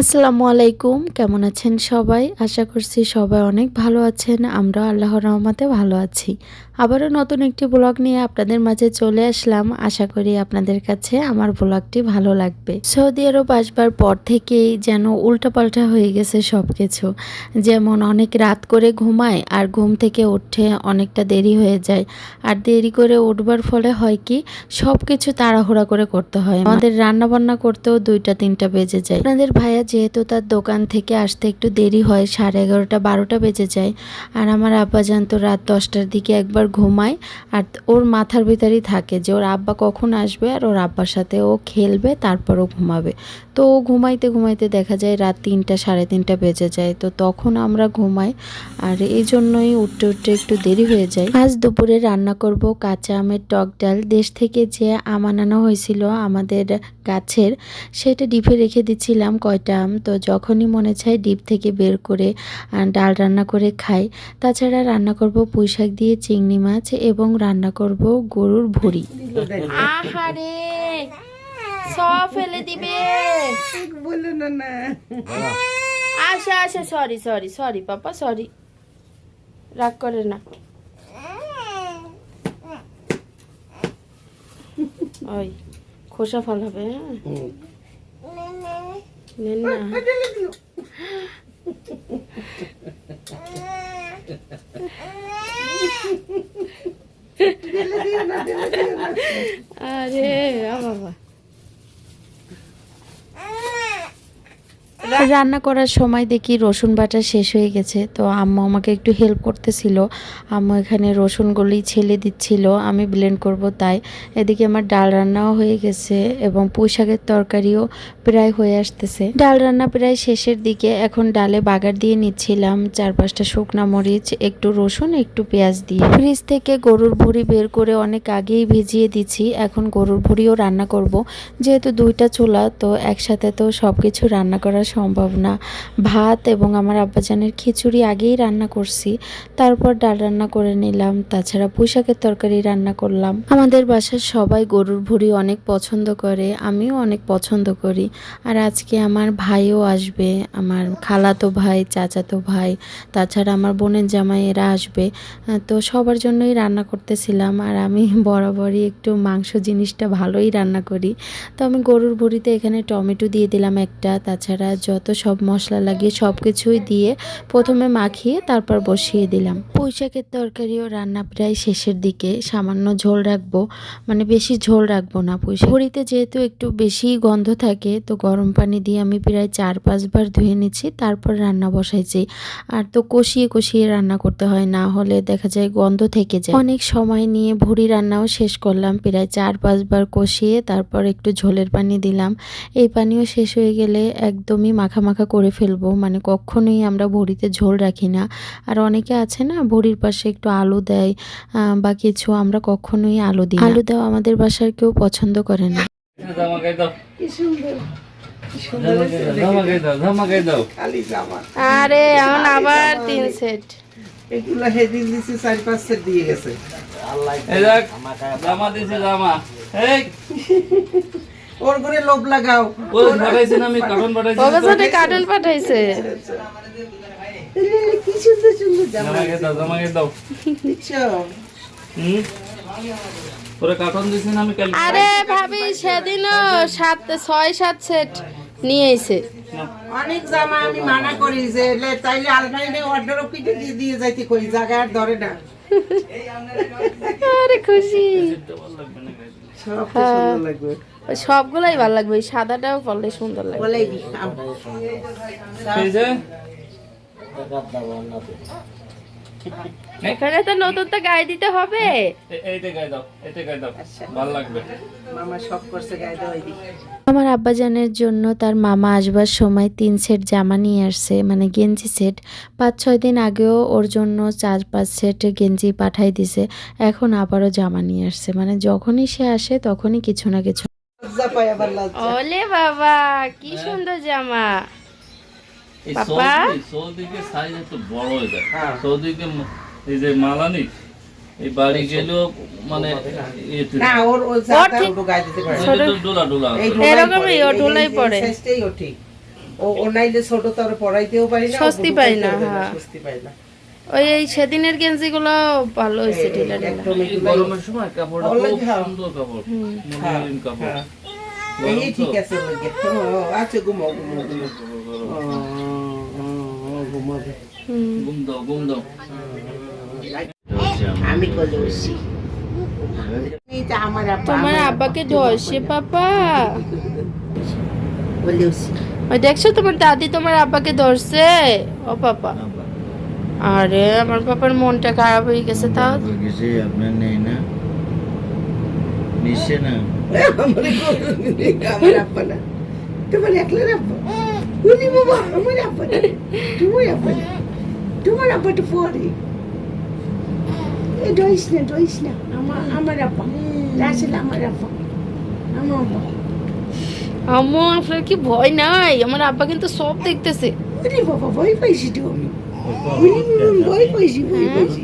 আসসালামু আলাইকুম, কেমন আছেন সবাই? আশা করছি সবাই অনেক ভালো আছেন আমরা আল্লাহর রহমতে ভালো আছি। আবারও নতুন একটি ব্লগ নিয়ে আপনাদের মাঝে চলে আসলাম। আশা করি আপনাদের কাছে আমার ব্লগটি ভালো লাগবে। সৌদি আরব আসবার পর থেকেই যেন উল্টাপাল্টা হয়ে গেছে সব কিছু যেমন অনেক রাত করে ঘুমায় আর ঘুম থেকে উঠে অনেকটা দেরি হয়ে যায়। আর দেরি করে উঠবার ফলে হয় কি সব কিছু তাড়াহুড়া করে করতে হয়। আমাদের রান্না বান্না করতেও দুইটা তিনটা বেজে যায়। আপনাদের ভাইয়া যেহেতু তার দোকান থেকে আসতে একটু দেরি হয়, সাড়ে এগারোটা, বারোটা বেজে যায়। আর আমার আব্বাজান তো রাত দশটার দিকে একবার ঘুমায় আর ওর মাথার ভিতরেই থাকে যে ওর আব্বা কখন আসবে আর ওর আব্বার সাথে ও খেলবে, তারপর ও ঘুমাবে। তো ও ঘুমাইতে ঘুমাইতে দেখা যায় রাত তিনটা, সাড়ে তিনটা বেজে যায়। তো তখন আমরা ঘুমাই আর এই জন্যই উঠতে উঠতে একটু দেরি হয়ে যায়। আজ দুপুরে রান্না করব কাঁচা আমের টক ডাল। দেশ থেকে যে আম আনানো হয়েছিল আমাদের গাছের, সেটা ডিপে রেখে দিচ্ছিলাম কয়টা আম তো যখনই মনে চায় ডিপ থেকে বের করে ডাল রান্না করে খাই। তাছাড়া রান্না করব পুঁই শাক দিয়ে চিংড়ি মাছ এবং রান্না করব গরুর ভুড়ি। আহারে! সব ফেলে দিবে। বলল না না আচ্ছা আচ্ছা sorry sorry sorry papa sorry রাগ করে না। ওই খোসা ফল হবে হ্যাঁ নেন না আরে আ বাবা রান্না করার সময় দেখি রসুন বাটা শেষ হয়ে গেছে। তো আম্মু আমাকে একটু হেল্প করতেছিল। আম্মু এখানে রসুনগুলি ছেলে দিচ্ছিল, আমি ব্লেন্ড করব তাই। এদিকে আমার ডাল রান্নাও হয়ে গেছে এবং পুঁই শাকের তরকারিও প্রায় হয়ে আসতেছে। ডাল রান্না প্রায় শেষের দিকে এখন ডালে বাগার দিয়ে নিচ্ছিলাম। চার পাঁচটা শুকনা মরিচ, একটু রসুন, একটু পেঁয়াজ দিয়ে। ফ্রিজ থেকে গরুর ভুড়ি বের করে অনেক আগেই ভিজিয়ে দিচ্ছি। এখন গরুর ভুড়িও রান্না করব। যেহেতু দুইটা চুলা, তো একসাথে তো সব কিছু রান্না করা সম্ভব না। ভাত এবং আমার আব্বাজানের খিচুড়ি আগেই রান্না করছি, তারপর ডাল রান্না করে নিলাম, তাছাড়া পুঁইশাকের তরকারি রান্না করলাম। আমাদের বাসার সবাই গরুর ভুড়ি অনেক পছন্দ করে, আমিও অনেক পছন্দ করি। আর আজকে আমার ভাইও আসবে, আমার খালাতো ভাই, চাচাতো ভাই, তাছাড়া আমার বোনের জামাই এরা আসবে। তো সবার জন্যই রান্না করতেছিলাম, আর আমি বরাবরই একটু মাংস জিনিসটা ভালোই রান্না করি। তো আমি গরুর ভুড়িতে এখানে টমেটো দিয়ে দিলাম একটা, তাছাড়া যত সব মশলা লাগিয়ে সব কিছুই দিয়ে প্রথমে মাখিয়ে তারপর বসিয়ে দিলাম। পুঁইশাকের তরকারিও রান্না প্রায় শেষের দিকে। সামান্য ঝোল রাখব মানে বেশি ঝোল রাখব না পুঁইশাক ভুড়িতে যেহেতু একটু বেশি গন্ধ থাকে, তো গরম পানি দিয়ে আমি প্রায় চার পাঁচবার ধুয়ে নিচ্ছি, তারপর রান্না বসাইছি। আর তো কষিয়ে কষিয়ে রান্না করতে হয়, না হলে দেখা যায় গন্ধ থেকে যায়। অনেক সময় নিয়ে ভুড়ি রান্নাও শেষ করলাম, প্রায় চার পাঁচবার কষিয়ে তারপর একটু ঝোলের পানি দিলাম। এই পানিও শেষ হয়ে গেলে একদমই মাখা মাখা করে ফেলব। মানে কখনোই আমরা ভুড়িতে ঝোল রাখি না। আর অনেকে আছে না ভুড়ির পাশে একটু আলু দেয় বা কিছু আমরা কখনোই আলু দিই আলু দেওয়া আমাদের বাসার কেউ পছন্দ করে না। ধামাকাই দাও। কি সুন্দর কি সুন্দর ধামাকাই দাও ধামাকাই দাও খালি জামা। আরে এখন আবার তিন সেট এগুলো হেদিন দিছে চার পাঁচ সেট দিয়ে গেছে। এই জামা দিছে জামা। এই। ওর করে লোভ লাগাও। ওই পাঠাইছি না আমি কার্টুন পাঠাইছি। ওকে সাথে কার্টুন পাঠাইছে। কি সুন্দর সুন্দর জামা জামাকে দাও জামাকে দাও। দেখছ হুম? তোরে কার্টুন দিছি না আমি কালকে আরে ভাবি সেদিনও সাত ছয় সাত সেট নিয়ে এসে অনেক জামা আমি মানা করি যে তাইলে আলমারিতে অর্ডার পিঠে দিয়ে দিয়ে যাইতে কই? জায়গা আর ধরে না। আরে খুশি। সব সুন্দর লাগবে। ওই সবগুলাই ভালো লাগবে ওই সাদাটাও পরলে সুন্দর লাগবে। এখানে তো নতুন তো গায়ে দিতে হবে। এ- এইটা গায়ে দাও এইটা গায়ে দাও ভালো লাগবে। মামা সব করছে গায়ে দেওয়াই আমার আব্বাজানের জন্য তার মামা আসবার সময় তিন সেট জামা নিয়ে আসছে মানে গেঞ্জি সেট। পাঁচ ছয় দিন আগেও ওর জন্য চার পাঁচ সেট গেঞ্জি পাঠাই দিছে এখন আবারও জামা নিয়ে আসছে। মানে যখনই সে আসে তখনই কিছু না কিছু লজ্জা পায় আবার লজ্জা ওলে বাবা কি সুন্দর জামা? সৌদি সৌদিকে সাইজ একটু বড় হয়ে যায় হ্যাঁ। সৌদিকে এই যে মালানি এই বাড়ি গেলেও মানে না ওর ওই জায়গা ওটু গায়ে দিতে পারে ডোলা ডোলা। এরকমই, ও এই পড়ে। সাইজটাই ও ঠিক ও ও নাইলে ছোট তোর পড়াইতেও পারি না স্বস্তি পাই না, হ্যাঁ। স্বস্তি পাই না ওই এই সেদিনের গেঞ্জিগুলো ভালো হয়েছে ঢিলা ঢিলা গরমের সময় কাপড়টা ভালো খুব হ্যাঁ। সুন্দর কাপড় হ্যাঁ, কাপড় হ্যাঁ। এই ঠিক আছে ওকে আচ্ছা ঘুমাও ঘুমাও ঘুমাও ও, ও, ও, ঘুমাবে হুম ঘুম দাও ঘুম দাও আমি কলে উঠছি এইটা আমার আপা তোমার আব্বাকে ধরছে পাপা বলে ওই দেখছ তোমার দাদি তোমার আব্বাকে ধরছে। ও পাপা। আরে আমার পাপার মনটা খারাপ হয়ে গেছে তাও। আপনার নেই না। নিচ্ছে না আমার আমার আপা না তোমার একলার আপা উনি বাবা আমার আপা না তোমার আপা না তোমার আপাটা পরে এ ডইস না ডইস না আমার আমার আপা রাসেল আমার আপা আমার আপা আম্মু আপনার কি ভয় নাই? আমার আব্বা কিন্তু সব দেখতেছে। ওরে বাবা ভয় পাইছি তো আমি ভয় পাইছি ভয় পাইছি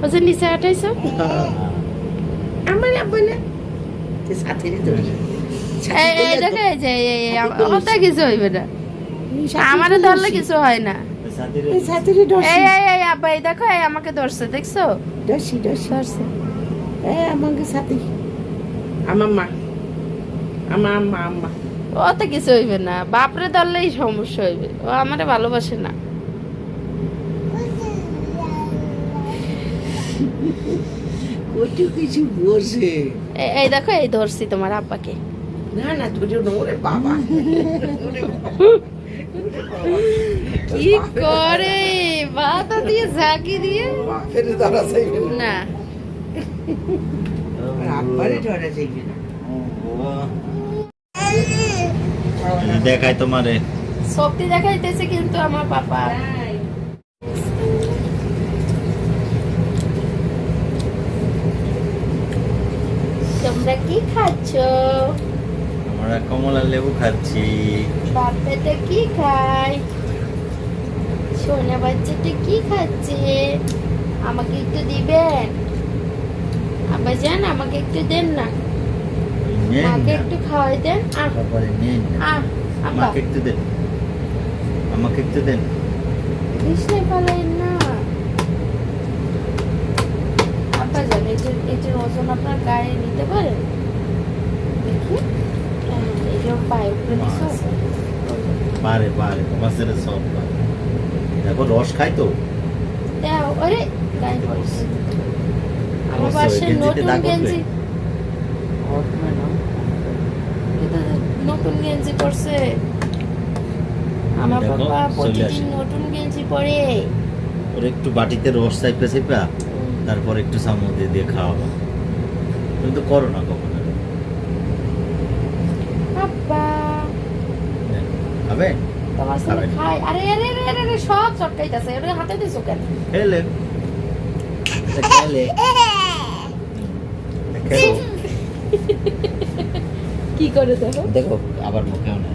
ভাই নিচে আটাইছো? আমার আপা না। সাথে দেখো কিছু হইবে না। আমারও ধরলে কিছু হয় না। সাথে সাথে রে ডসি এই এই এই আব্বা এই দেখো এই আমাকে ধরছে দেখছ? ধরছে এ আমাকে সাথে আমার মা। আমার আম্মা কিছু হইবে না। বাপরে ধরলেই সমস্যা হইবে। ও আমারে ভালোবাসে না। কত কিছু বসে এই- দেখো এই ধরছি তোমার আব্বাকে। না না ধরে ওরে বাবা। কি করে? বাতা দিয়ে ঝাঁকি দিয়ে? ধরা চাইবে না। না আব্বারে ধরা চাইবে না দেখাই তোমারে। শক্তি দেখাইতেছে কিন্তু আমার পাপা। তোমরা কি খাচ্ছ? আমরা কমলা লেবু খাচ্ছি। বাচ্চাটা কি খায়? সোনা বাচ্চাটা কি খাচ্ছে? আমাকে একটু দিবেন? আবার যান আমাকে একটু দেন না। নেন মাকে না। একটু খাওয়াই দেন। আব্বা। আমাকে একটু দেন। আমাকে একটু দেন। কৃষ্ণে পালাই না। এটার এটার ওজন আপনার গায়ে নিতে পারেন দেখি হ্যাঁ, এই উপরে দিছো? পারে পারে তোমার ছেলে সব পারে দেখো রস খাই তো। দাও আরে গায়ে পড়ছে। আমার পাশে নতুন গেঞ্জি। নতুন গেঞ্জি পরছে। আমার বাবা প্রতিদিন নতুন গেঞ্জি পরে। ওর একটু বাটিতে রস চাইপা চাইপা তারপর একটু চামচ দিয়ে দিয়ে খাওয়াবো। তুমি তো করো না কখনো আব্বা দেন। খাবে তোমার ছেলে খায় আরে। আরে আরে আরে আরে সব চটকাইতাছে। ওরে হাতে দিছো কেন? খেলে। খেলে। কি করে দেখো? দেখো আবার মুখেও না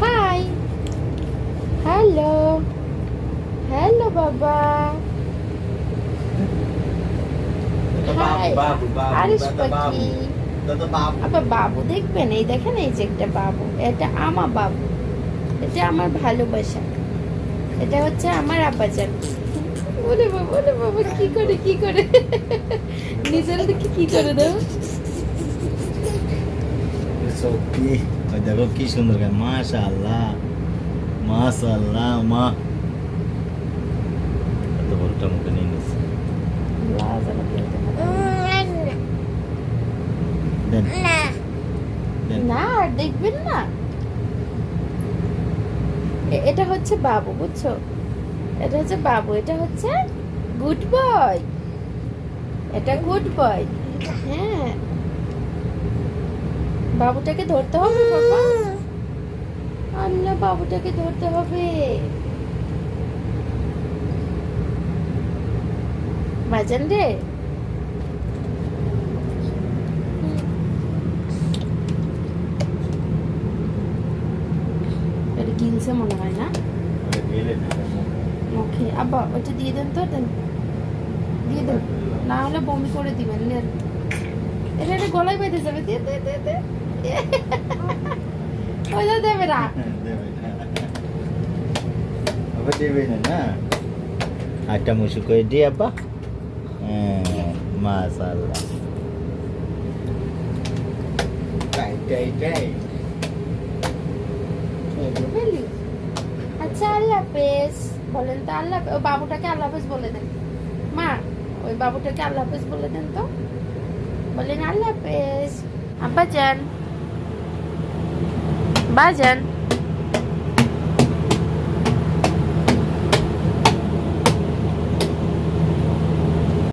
হাই। হ্যালো। হ্যালো বাবা। হাই। আরিশ পাখি আবার বাবু দেখবেন এই দেখেন এই যে একটা বাবু এটা আমার বাবু এটা আমার ভালোবাসা এটা হচ্ছে আমার আব্বাজান। বাবা ওরে বাবা কি করে কি করে? নিজের দেখি কি করে দাও? দেখো কি সুন্দর গান মাশা আল্লাহ মাশা আল্লাহ মা। এত বড়টা মুখে নিয়ে নিচ্ছে দেন। না। আর দেখবেন না। এটা হচ্ছে বাবু বুঝছ? এটা হচ্ছে বাবু এটা হচ্ছে গুড বয়। এটা গুড বয়। হ্যাঁ। বাবুটাকে ধরতে হবে বাবা? আল্লাহ বাবুটাকে ধরতে হবে। বাজান রে এটা গিলছে মনে হয় না? মুখে আব্বা ওটা দিয়ে দেন তো দেন। দিয়ে দেন। না হলে বমি করে দিবেন নেন। এটা এটা গলায় বেঁধে যাবে দিয়ে দে দে দে। ওই যে দেবে না। দেবে না একটা মুসু করে দিই আব্বা। হ্যাঁ তাই তাই আচ্ছা আল্লাহ বলেন তো আল্লাহ ওই বাবুটাকে আল্লাহ বলে দেন। মা, ওই বাবুটাকে আল্লাহ হাফেজ বলে দেন তো। বলেন আল্লাহ হাফেজ। আব্বা যান বাজান।